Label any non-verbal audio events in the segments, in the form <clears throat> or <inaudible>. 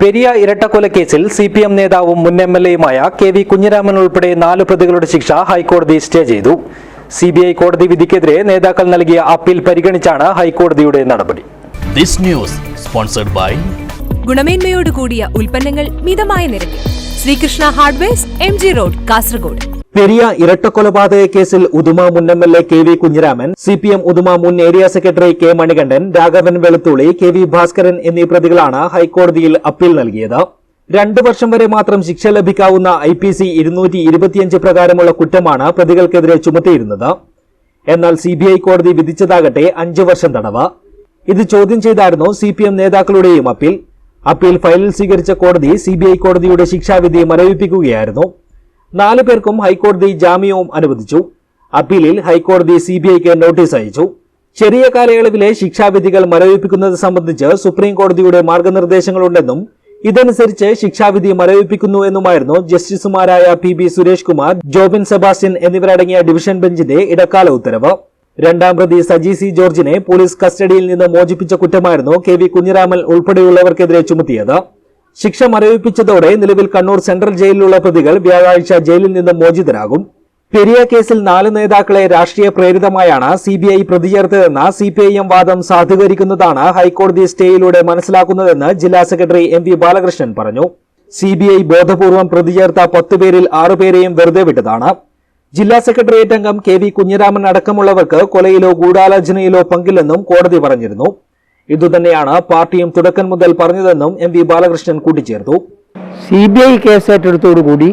Periya ഇരട്ടക്കൊലക്കേസിൽ C P M നേതാവും മുൻ M L എയുമായ കെ വി കുഞ്ഞിരാമൻ ഉൾപ്പെടെ നാല് പ്രതികളുടെ ശിക്ഷ ഹൈക്കോടതി സ്റ്റേ ചെയ്തു. സി ബി ഐ കോടതി വിധിക്കെതിരെ നേതാക്കൾ നൽകിയ അപ്പീൽ പരിഗണിച്ചാണ് ഹൈക്കോടതിയുടെ നടപടി. This news sponsored by ഗുണമേന്മയോട് കൂടിയ ഉൽപ്പന്നങ്ങൾ മിതമായ നിരക്കിൽ. Sreekrishna hardwares M G road Kasaragod. Periya ഇരട്ടക്കൊലപാതക കേസിൽ ഉദുമ മുൻ M L A K V Kunhiraman C P M Uduma മുൻ area secretary K Manikandan Raghavan Velutholi K V Bhaskaran എന്നീ പ്രതികളാണ് ഹൈക്കോടതിയിൽ അപ്പീൽ നൽകിയത്. രണ്ടു വർഷം വരെ മാത്രം ശിക്ഷ ലഭിക്കാവുന്ന ഐ പി സി ഇരുന്നൂറ്റി ഇരുപത്തിയഞ്ച് പ്രകാരമുള്ള കുറ്റമാണ് പ്രതികൾക്കെതിരെ ചുമത്തിയിരുന്നത്. എന്നാൽ സി ബി ഐ കോടതി വിധിച്ചതാകട്ടെ അഞ്ചു വർഷം തടവ്. ഇത് ചോദ്യം ചെയ്തായിരുന്നു സി പി എം നേതാക്കളുടെയും അപ്പീൽ. അപ്പീൽ ഫയലിൽ സ്വീകരിച്ച കോടതി സി ബി ഐ കോടതിയുടെ ശിക്ഷാവിധി മരവിപ്പിക്കുകയായിരുന്നു. നാലു പേർക്കും ഹൈക്കോടതി ജാമ്യവും അനുവദിച്ചു. അപ്പീലിൽ ഹൈക്കോടതി സി ബി ഐക്ക് നോട്ടീസ് അയച്ചു. ചെറിയ കാലയളവിലെ ശിക്ഷാവിധികൾ മരവിപ്പിക്കുന്നത് സംബന്ധിച്ച് സുപ്രീം കോടതിയുടെ മാർഗനിർദ്ദേശങ്ങളുണ്ടെന്നും ഇതനുസരിച്ച് ശിക്ഷാവിധി മരവിപ്പിക്കുന്നു എന്നുമായിരുന്നു ജസ്റ്റിസുമാരായ പി ബി സുരേഷ് കുമാർ ജോബിൻ സെബാസ്റ്റ്യൻ എന്നിവരടങ്ങിയ ഡിവിഷൻ ബെഞ്ചിന്റെ ഇടക്കാല ഉത്തരവ്. രണ്ടാം പ്രതി സജി സി ജോർജിനെ പോലീസ് കസ്റ്റഡിയിൽ നിന്ന് മോചിപ്പിച്ച കുറ്റമായിരുന്നു കെ വി കുഞ്ഞിരാമൻ ഉൾപ്പെടെയുള്ളവർക്കെതിരെ ചുമത്തിയത്. ശിക്ഷ മരവിപ്പിച്ചതോടെ നിലവിൽ കണ്ണൂർ സെൻട്രൽ ജയിലിലുള്ള പ്രതികൾ വ്യാഴാഴ്ച ജയിലിൽ നിന്ന് മോചിതരാകും. പെരിയ കേസിൽ നാല് നേതാക്കളെ രാഷ്ട്രീയ പ്രേരിതമായാണ് സി ബി ഐ പ്രതി ചേർത്തതെന്ന സി പി ഐ എം വാദം സാധൂകരിക്കുന്നതാണ് ഹൈക്കോടതി സ്റ്റേയിലൂടെ മനസ്സിലാക്കുന്നതെന്ന് ജില്ലാ സെക്രട്ടറി എം വി ബാലകൃഷ്ണൻ പറഞ്ഞു. സി ബി ഐ ബോധപൂർവം പ്രതി ചേർത്ത പത്തുപേരിൽ ആറുപേരെയും വെറുതെ വിട്ടതാണ്. ജില്ലാ സെക്രട്ടേറിയറ്റ് അംഗം കെ വി കുഞ്ഞിരാമൻ അടക്കമുള്ളവർക്ക് കൊലയിലോ ഗൂഢാലോചനയിലോ പങ്കില്ലെന്നും കോടതി പറഞ്ഞിരുന്നു. ഇതുതന്നെയാണ് പാർട്ടിയും തുടക്കം മുതൽ പറഞ്ഞതെന്നും എം വി ബാലകൃഷ്ണൻ കൂട്ടിച്ചേർത്തു. സി ബി ഐ കേസ് ഏറ്റെടുത്തോടുകൂടി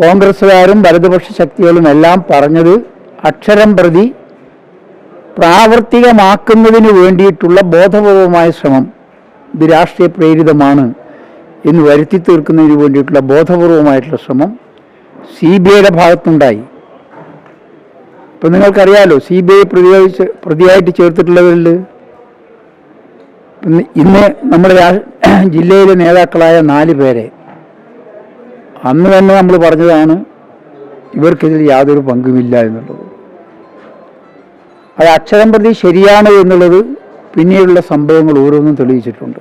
കോൺഗ്രസ്സുകാരും വലതുപക്ഷ ശക്തികളും എല്ലാം പറഞ്ഞത് അക്ഷരം പ്രതി പ്രാവർത്തികമാക്കുന്നതിന് വേണ്ടിയിട്ടുള്ള ബോധപൂർവമായ ശ്രമം ഇത് രാഷ്ട്രീയ പ്രേരിതമാണ് എന്ന് വരുത്തി തീർക്കുന്നതിന് വേണ്ടിയിട്ടുള്ള ബോധപൂർവമായിട്ടുള്ള ശ്രമം സി ബി ഐയുടെ ഭാഗത്തുണ്ടായി. ഇപ്പം നിങ്ങൾക്കറിയാലോ സി ബി ഐ പ്രതിയായി പ്രതിയായിട്ട് ചേർത്തിട്ടുള്ളവരിൽ ഇന്ന് നമ്മുടെ <clears throat> ജില്ലയിലെ നേതാക്കളായ നാല് പേരെ. അന്ന് തന്നെ നമ്മൾ പറഞ്ഞതാണ് ഇവർക്കിതിൽ യാതൊരു പങ്കുമില്ല എന്നുള്ളത്. അത് അക്ഷരം പ്രതി ശരിയാണ് എന്നുള്ളത് പിന്നീടുള്ള സംഭവങ്ങൾ ഓരോന്നും തെളിയിച്ചിട്ടുണ്ട്.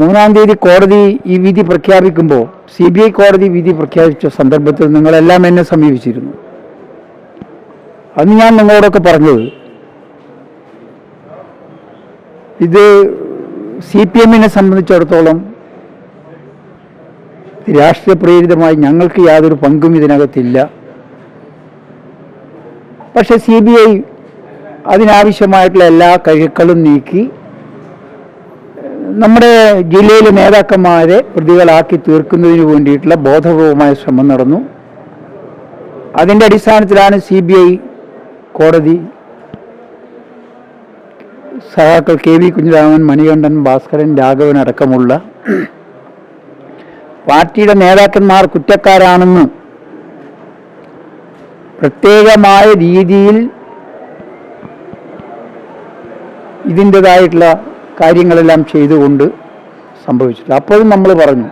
മൂന്നാം തീയതി കോടതി ഈ വിധി പ്രഖ്യാപിക്കുമ്പോൾ സി ബി ഐ കോടതി വിധി പ്രഖ്യാപിച്ച സന്ദർഭത്തിൽ നിങ്ങളെല്ലാം എന്നെ സമീപിച്ചിരുന്നു. അന്ന് ഞാൻ നിങ്ങളോടൊക്കെ പറഞ്ഞത് ഇത് സി പി എമ്മിനെ സംബന്ധിച്ചിടത്തോളം രാഷ്ട്രീയ പ്രേരിതമായി ഞങ്ങൾക്ക് യാതൊരു പങ്കും ഇതിനകത്തില്ല. പക്ഷെ സി ബി ഐ അതിനാവശ്യമായിട്ടുള്ള എല്ലാ കഴുക്കളും നീക്കി നമ്മുടെ ജില്ലയിലെ നേതാക്കന്മാരെ പ്രതികളാക്കി തീർക്കുന്നതിന് വേണ്ടിയിട്ടുള്ള ബോധപൂർവമായ ശ്രമം നടന്നു. അതിന്റെ അടിസ്ഥാനത്തിലാണ് സി കോടതി സഹാക്കൾ കെ വി കുഞ്ഞിരാമൻ മണികണ്ഠൻ ഭാസ്കരൻ രാഘവൻ അടക്കമുള്ള പാർട്ടിയുടെ നേതാക്കന്മാർ കുറ്റക്കാരാണെന്ന് പ്രത്യേകമായ രീതിയിൽ ഇതിന്റെതായിട്ടുള്ള കാര്യങ്ങളെല്ലാം ചെയ്തുകൊണ്ട് സംഭവിച്ചിട്ടുണ്ട്. അപ്പോഴും നമ്മൾ പറഞ്ഞു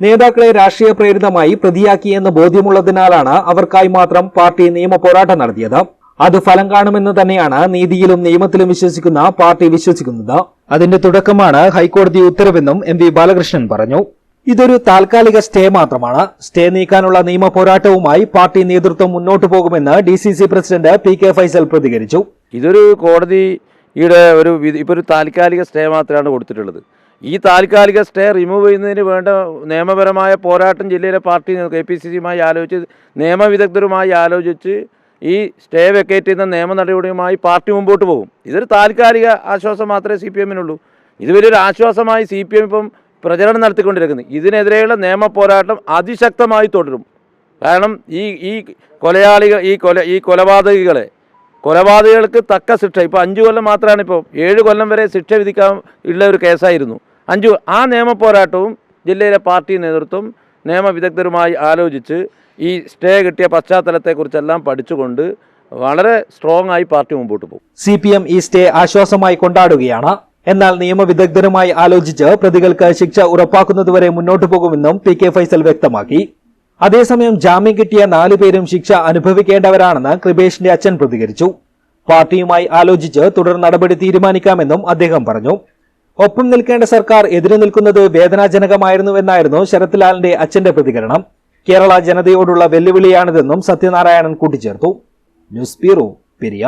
നേതാക്കളെ രാഷ്ട്രീയ പ്രേരിതമായി പ്രതിയാക്കിയെന്ന് ബോധ്യമുള്ളതിനാലാണ് അവർക്കായി മാത്രം പാർട്ടി നിയമ പോരാട്ടം നടത്തിയത്. അത് ഫലം കാണുമെന്ന് തന്നെയാണ് നീതിയിലും നിയമത്തിലും വിശ്വസിക്കുന്ന പാർട്ടി വിശ്വസിക്കുന്നത്. അതിന്റെ തുടക്കമാണ് ഹൈക്കോടതി ഉത്തരവെന്നും എം വി ബാലകൃഷ്ണൻ പറഞ്ഞു. ഇതൊരു താൽക്കാലിക സ്റ്റേ മാത്രമാണ്. സ്റ്റേ നീക്കാനുള്ള നിയമ പോരാട്ടവുമായി പാർട്ടി നേതൃത്വം മുന്നോട്ടു പോകുമെന്ന് D C C president P K Faisal പ്രതികരിച്ചു. ഇതൊരു കോടതിയുടെ ഒരു ഇപ്പൊ ഒരു താൽക്കാലിക സ്റ്റേ മാത്രമാണ് കൊടുത്തിട്ടുള്ളത്. ഈ താൽക്കാലിക സ്റ്റേ റിമൂവ് ചെയ്യുന്നതിന് വേണ്ട നിയമപരമായ പോരാട്ടം ജില്ലയിലെ പാർട്ടി കെ പി സി സിയുമായി ആലോചിച്ച് നിയമവിദഗ്ധരുമായി ആലോചിച്ച് ഈ സ്റ്റേ വെക്കേറ്റ് ചെയ്യുന്ന നിയമ നടപടിയുമായി പാർട്ടി മുമ്പോട്ട് പോകും. ഇതൊരു താൽക്കാലിക ആശ്വാസം മാത്രമേ സി പി എമ്മിനുള്ളൂ. ഇത് വലിയൊരു ആശ്വാസമായി സി പി എം ഇപ്പം പ്രചരണം നടത്തിക്കൊണ്ടിരിക്കുന്നത് ഇതിനെതിരെയുള്ള നിയമ പോരാട്ടം അതിശക്തമായി തുടരും. കാരണം ഈ ഈ കൊലയാളികൾ ഈ കൊല ഈ കൊലപാതകികളെ കൊലപാതകികൾക്ക് തക്ക ശിക്ഷ. ഇപ്പോൾ അഞ്ച് കൊല്ലം മാത്രമാണ് ഇപ്പോൾ ഏഴ് കൊല്ലം വരെ ശിക്ഷ വിധിക്കാൻ ഉള്ള ഒരു കേസായിരുന്നു. അഞ്ചു ആ നിയമ പോരാട്ടവും ജില്ലയിലെ പാർട്ടി നേതൃത്വം നിയമവിദഗ്ധരുമായി ആലോചിച്ച് ഈ സ്റ്റേ കിട്ടിയ പശ്ചാത്തലത്തെക്കുറിച്ചെല്ലാം പഠിച്ചുകൊണ്ട് വളരെ സ്ട്രോങ് ആയി പാർട്ടി മുമ്പോട്ട് പോകും. സി പി എം ഈ സ്റ്റേ ആശ്വാസമായി കൊണ്ടാടുകയാണ്. എന്നാൽ നിയമവിദഗ്ധരുമായി ആലോചിച്ച് പ്രതികൾക്ക് ശിക്ഷ ഉറപ്പാക്കുന്നതുവരെ മുന്നോട്ടു പോകുമെന്നും പി കെ ഫൈസൽ വ്യക്തമാക്കി. അതേസമയം ജാമ്യം കിട്ടിയ നാലു പേരും ശിക്ഷ അനുഭവിക്കേണ്ടവരാണെന്ന് കൃപേഷിന്റെ അച്ഛൻ പ്രതികരിച്ചു. പാർട്ടിയുമായി ആലോചിച്ച് തുടർ നടപടി തീരുമാനിക്കാമെന്നും അദ്ദേഹം പറഞ്ഞു. ഒപ്പം നിൽക്കേണ്ട സർക്കാർ എതിരെ നിൽക്കുന്നത് വേദനാജനകമായിരുന്നുവെന്നായിരുന്നു ശരത് ലാലിന്റെ അച്ഛന്റെ പ്രതികരണം. കേരള ജനതയോടുള്ള വെല്ലുവിളിയാണിതെന്നും സത്യനാരായണൻ കൂട്ടിച്ചേർത്തു. News bureau Periya.